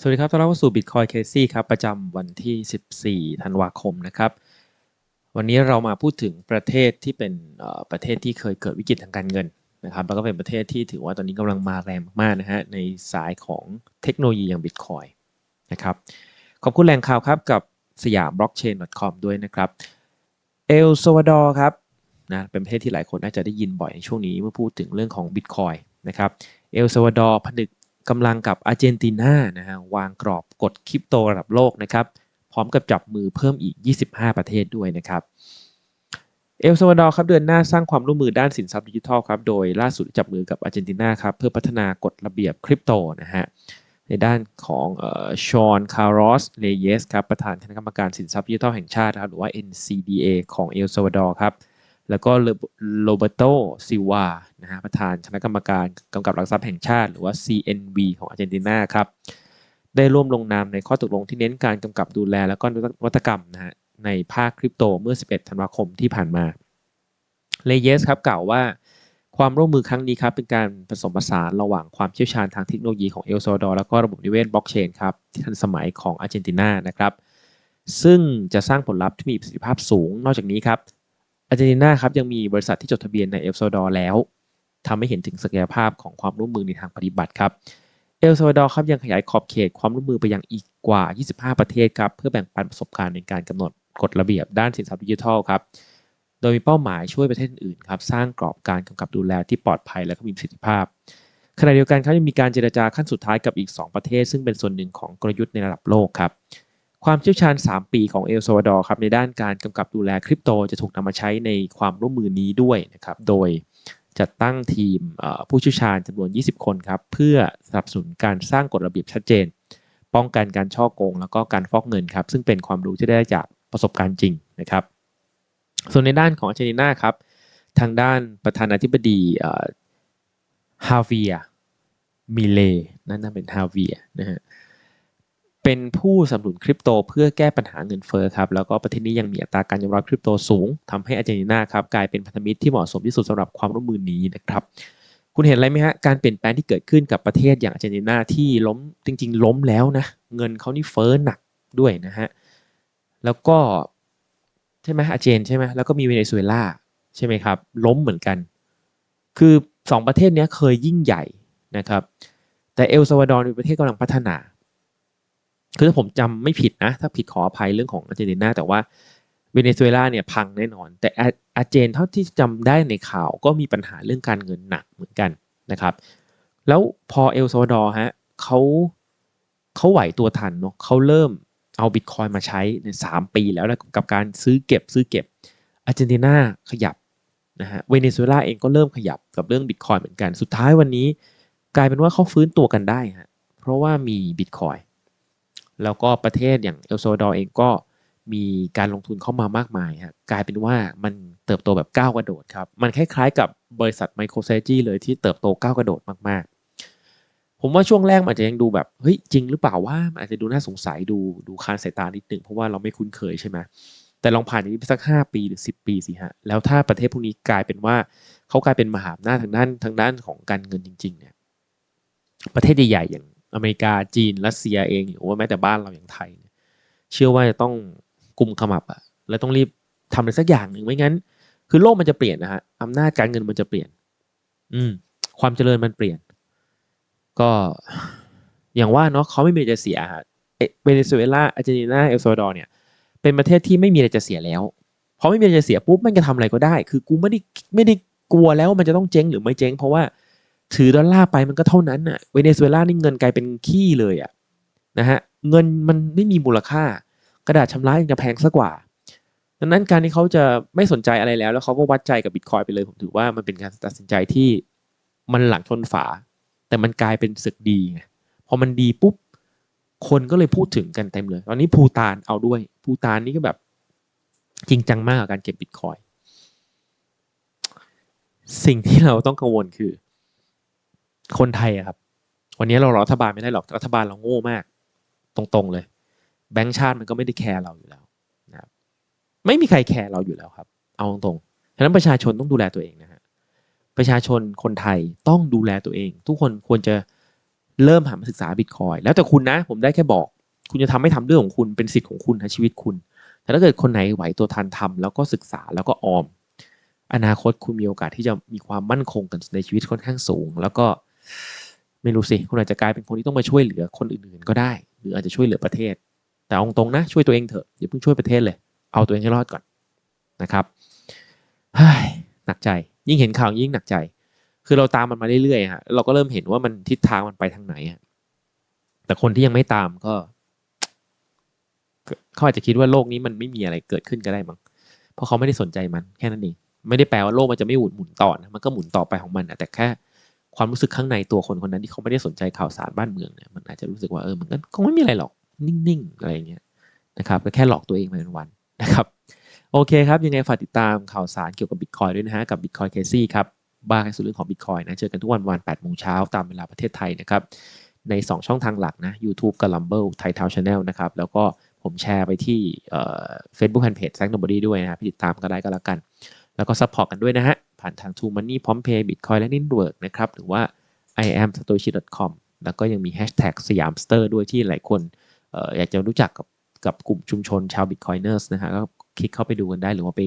สวัสดีครับต้อนรับเข้าสู่ Bitcoin Casey ครับ ประจำวันที่ 14 ธันวาคมนะครับ วันนี้เรามาพูดถึงประเทศที่เป็นประเทศที่เคยเกิดวิกฤตทางการเงินนะครับ แล้วก็เป็นประเทศที่ถือว่าตอนนี้กำลังมาแรงมากๆนะฮะ ในสายของเทคโนโลยีอย่าง Bitcoin นะครับ ขอบคุณแหล่งข่าวครับกับสยาม blockchain.com ด้วยนะครับ เอลซาวาดอร์ครับนะเป็นประเทศที่หลายคนน่าจะได้ยินบ่อยในช่วงนี้เมื่อพูดถึงเรื่องของ Bitcoin นะครับ เอลซาวาดอร์ผนึก กำลังกับอาร์เจนตินานะฮะวางกรอบกฎคริปโตระดับโลกนะครับ พร้อมกับจับมือเพิ่มอีก 25 ประเทศด้วยนะครับ เอลซาวาดอร์ครับเดือนหน้าสร้างความร่วมมือด้านสินทรัพย์ดิจิทัลครับโดยล่าสุดจับมือกับอาร์เจนตินาครับเพื่อพัฒนากฎระเบียบคริปโตนะฮะในด้านของชอนคาร์ลอสเลเยสครับประธานคณะกรรมการสินทรัพย์ดิจิทัลแห่งชาติครับหรือว่า NCDA ของเอลซาวาดอร์ครับ แล้วก็โรเบโตซิวานะฮะประธานคณะกรรมการกำกับหลักทรัพย์แห่งชาติ หรือว่า CNB ของอาร์เจนตินาครับได้ร่วมลงนามในข้อตกลงที่เน้นการกำกับดูแล และก็นวัตกรรมนะฮะในภาคคริปโตเมื่อ 11 ธันวาคมที่ผ่านมาเลเยสครับกล่าวว่าความร่วมมือครั้งนี้ครับเป็นการผสมผสานระหว่างความเชี่ยวชาญทางเทคโนโลยีของเอลซาวาดอร์แล้วก็ระบบนิเวศบล็อกเชนครับที่ทันสมัยของอาร์เจนตินานะครับซึ่งจะสร้างผลลัพธ์ที่มีประสิทธิภาพสูง นอกจากนี้ครับ อาร์เจนตินาครับยังมีบริษัทที่จดทะเบียนในเอลซาวาดอร์แล้วทำให้เห็นถึงศักยภาพของความร่วมมือในทางปฏิบัติครับเอลซาวาดอร์ครับยังขยายขอบเขตความร่วมมือไปยังอีกกว่า 25 ประเทศครับเพื่อแบ่งปันประสบการณ์ในการกำหนดกฎระเบียบด้านสินทรัพย์ดิจิทัลครับโดยมีเป้าหมายช่วยประเทศอื่นครับสร้างกรอบการกำกับดูแลที่ปลอดภัยและก็มีประสิทธิภาพขณะเดียวกันครับยังมีการเจรจาขั้นสุดท้ายกับอีก 2 ประเทศ ซึ่งเป็นส่วนหนึ่งของกลยุทธ์ในระดับโลกครับ ความเชี่ยวชาญ 3 ปีของเอลซาวาดอร์ครับในด้านการกำกับดูแลคริปโตจะถูกนำมาใช้ในความร่วมมือนี้ด้วยนะครับโดยจัดตั้งทีมผู้เชี่ยวชาญจำนวน 20 คนครับเพื่อสนับสนุนการสร้างกฎระเบียบชัดเจน ป้องกันการช่อโกง แล้วก็การฟอกเงินครับซึ่งเป็นความรู้ที่ได้จากประสบการณ์จริงนะครับส่วนในด้านของอาร์เจนตินาครับทางด้านประธานาธิบดีฮาเวียมิเลนั่นน่าเป็นฮาเวียนะฮะ เป็นผู้สนับสนุนคริปโตเพื่อแก้ปัญหาเงินเฟ้อครับแล้วก็ประเทศนี้ยังมีอัตราการยอมรับคริปโตสูงทำให้อาร์เจนตินาครับกลายเป็นพันธมิตรที่เหมาะสมที่สุดสำหรับความร่วมมือนี้นะครับคุณเห็นอะไรไหมฮะการเปลี่ยนแปลงที่เกิดขึ้นกับประเทศอย่างอาร์เจนตินาที่ล้มจริง ๆ ล้มแล้วนะเงินเขานี่เฟ้อหนักด้วยนะฮะแล้วก็ใช่ไหมอาร์เจนใช่ไหมแล้วก็มีเวเนซุเอลาใช่ไหมครับล้มเหมือนกัน คือสองประเทศนี้เคยยิ่งใหญ่นะครับแต่เอลซาวาดอร์เป็นประเทศกำลังพัฒนา คือถ้าผมจำไม่ผิดนะ ถ้าผิดขออภัยเรื่องของอาร์เจนตินาแต่ว่าเวเนซุเอลาเนี่ยพังแน่นอน แต่อาร์เจนเท่าที่จำได้ในข่าวก็มีปัญหาเรื่องการเงินหนักเหมือนกันนะครับ แล้วพอเอลซาวาดอร์ฮะเขาเขาไหวตัวทันเนาะเขาเริ่มเอาบิตคอยมาใช้ในสามปีแล้วนะกับการซื้อเก็บซื้อเก็บอาร์เจนตินาขยับนะฮะเวเนซุเอลาเองก็เริ่มขยับกับเรื่องบิตคอยเหมือนกัน สุดท้ายวันนี้ กลายเป็นว่าเขาฟื้นตัวกันได้ฮะเพราะว่ามีบิตคอย แล้วก็ประเทศอย่างเอลโซดอร์เองก็มีการลงทุนเข้ามามากมายฮะกลายเป็นว่ามันเติบโตแบบก้าวกระโดดครับ มันคล้ายๆกับบริษัทไมโครเซจีเลยที่เติบโตก้าวกระโดดมากๆ ผมว่าช่วงแรกอาจจะยังดูแบบเฮ้ยจริงหรือเปล่าว่ามันอาจจะดูน่าสงสัยดูดูคานสายตานิดหนึ่งเพราะว่าเราไม่คุ้นเคยใช่ไหมแต่ลองผ่านอย่างนี้ไปสัก 5 ปีหรือ 10 ปีสิฮะแล้วถ้าประเทศพวกนี้กลายเป็นว่าเขากลายเป็นมหาอำนาจทางด้านทางด้านของการเงินจริง ๆ เนี่ย ประเทศใหญ่ๆอย่าง อเมริกาจีนรัสเซียเองหรือว่าแม้แต่บ้านเราอย่างไทยเยชื่อว่าจะต้องกุมขมับอะแล้วต้องรีบทำอะไรสักอย่างหนึ่งไม่งั้น คือโลกมันจะเปลี่ยนนะฮะอำนาจการเงินมันจะเปลี่ยน อืม ความเจริญมันเปลี่ยน ก็อย่างว่าเนาะเขาไม่มีอะไรจะเสียฮะเวเนซุเอลาอาร์เจนตินาเอลซาวาดอร์เนี่ยเป็นประเทศที่ไม่มีอะไรจะเสียแล้วพอไม่มีอะไรจะเสียปุ๊บมันจะทำอะไรก็ได้ คือกูไม่ได้ไม่ได้กลัวแล้วมันจะต้องเจ๊งหรือไม่เจ๊ง เพราะว่า ถือดอลลาร์ไปมันก็เท่านั้นอะเวเนซุเอลานี่เงินกลายเป็นขี้เลยอะนะฮะเงินมันไม่มีมูลค่า กระดาษชำระยังจะแพงซะกว่า ดังนั้นการที่เขาจะไม่สนใจอะไรแล้ว แล้วเขาก็วัดใจกับบิตคอยไปเลย ผมถือว่ามันเป็นการตัดสินใจที่มันหลังชนฝา แต่มันกลายเป็นศึกดีไงพอมันดีปุ๊บคนก็เลยพูดถึงกันเต็มเลย ตอนนี้ภูตานเอาด้วยภูตานนี่ก็แบบจริงจังมากกับการเก็บบิตคอยสิ่งที่เราต้องกังวลคือ คนไทยอะครับ วันนี้เรารัฐบาลไม่ได้หรอกรัฐบาลเราโง่มาก ตรงๆเลย แบงก์ชาติมันก็ไม่ได้แคร์เราอยู่แล้วนะครับไม่มีใครแคร์เราอยู่แล้วครับ เอาตรงๆฉะนั้นประชาชนต้องดูแลตัวเองนะฮะประชาชนคนไทยต้องดูแลตัวเอง ทุกคนควรจะเริ่มหันมาศึกษาบิตคอยแล้วแต่คุณนะ ผมได้แค่บอก คุณจะทำไม่ทำเรื่องของคุณเป็นสิทธิ์ของคุณนะชีวิตคุณ แต่ถ้าเกิดคนไหนไหวตัวทันทำแล้วก็ศึกษาแล้วก็ออม อนาคตคุณมีโอกาสที่จะมีความมั่นคงกันในชีวิตค่อนข้างสูง แล้วก็ ไม่รู้สิคุณอาจจะกลายเป็นคนที่ต้องมาช่วยเหลือคนอื่นๆก็ได้ หรืออาจจะช่วยเหลือประเทศ แต่เอาตรงๆนะช่วยตัวเองเถอะอย่าเพิ่งช่วยประเทศเลย เอาตัวเองให้รอดก่อนนะครับเฮ้ยหนักใจยิ่งเห็นข่าวยิ่งหนักใจ คือเราตามมันมาเรื่อยๆฮะเราก็เริ่มเห็นว่ามันทิศทางมันไปทางไหนฮะแต่คนที่ยังไม่ตามก็เขาอาจจะคิดว่าโลกนี้มันไม่มีอะไรเกิดขึ้นก็ได้มั้งเพราะเขาไม่ได้สนใจมันแค่นั้นเองไม่ได้แปลว่าโลกมันจะไม่หมุนหมุนต่อนะมันก็หมุนต่อไปของมันแต่แค่ ความรู้สึกข้างในตัวคนคนนั้นที่เขาไม่ได้สนใจข่าวสารบ้านเมืองเนี่ยมันอาจจะรู้สึกว่าเออมันก็คงไม่มีอะไรหรอกนิ่งๆอะไรเงี้ยนะครับก็แค่หลอกตัวเองไปวันๆนะครับโอเคครับยังไงฝากติดตามข่าวสารเกี่ยวกับบิตคอยด้วยนะฮะกับ Bitcoin Casey ครับบ้าในส่วนเรื่องของ Bitcoin นะเจอกันทุกวันวัน8โมงเช้าตามเวลาประเทศไทยนะครับใน 2 ช่องทางหลักนะ YouTube กับ Rumble Thai Town Channel นะครับแล้วก็ผมแชร์ไปที่เอ่อ Facebook Fanpage Zack Nobody ด้วยนะครับติดตามก็ได้ก็แล้วกัน แล้วก็ซัพพอร์ตกันด้วยนะฮะ ผ่านทาง True Money พร้อม Pay Bitcoin และ Network นะครับหรือว่า i am satoshi com แล้วก็ยังมี Hashtag สยามสเตอร์ด้วยที่หลายคนอออยากจะรู้จักกับกับกลุ่มชุมชนชาว Bitcoiners นะฮะก็คลิกเข้าไปดูกันได้หรือว่าไป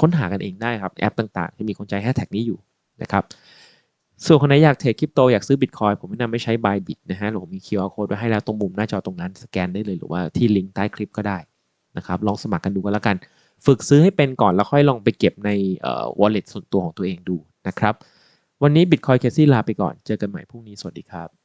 ค้นหากันเองได้ครับแอปต่างๆ ที่มีคนใช้แฮชแท็กนี้อยู่นะครับส่วนคนไหนอยากเทรดคริปโตอยากซื้อบิตคอยผมแนะนำไม่ใช้ Bybit นะฮะหรือผมมี QR code ไว้ให้แล้วตรงมุมหน้าจอตรงนั้นสแกนได้เลยหรือว่าที่ลิงก์ใต้คลิปก็ได้นะครับลองสมัครกันดูก็แล้วกัน ฝึกซื้อให้เป็นก่อนแล้วค่อยลองไปเก็บในเอ่อ wallet ส่วนตัวของตัวเองดูนะครับ วันนี้ Bitcoin Casey ลาไปก่อน เจอกันใหม่พรุ่งนี้ สวัสดีครับ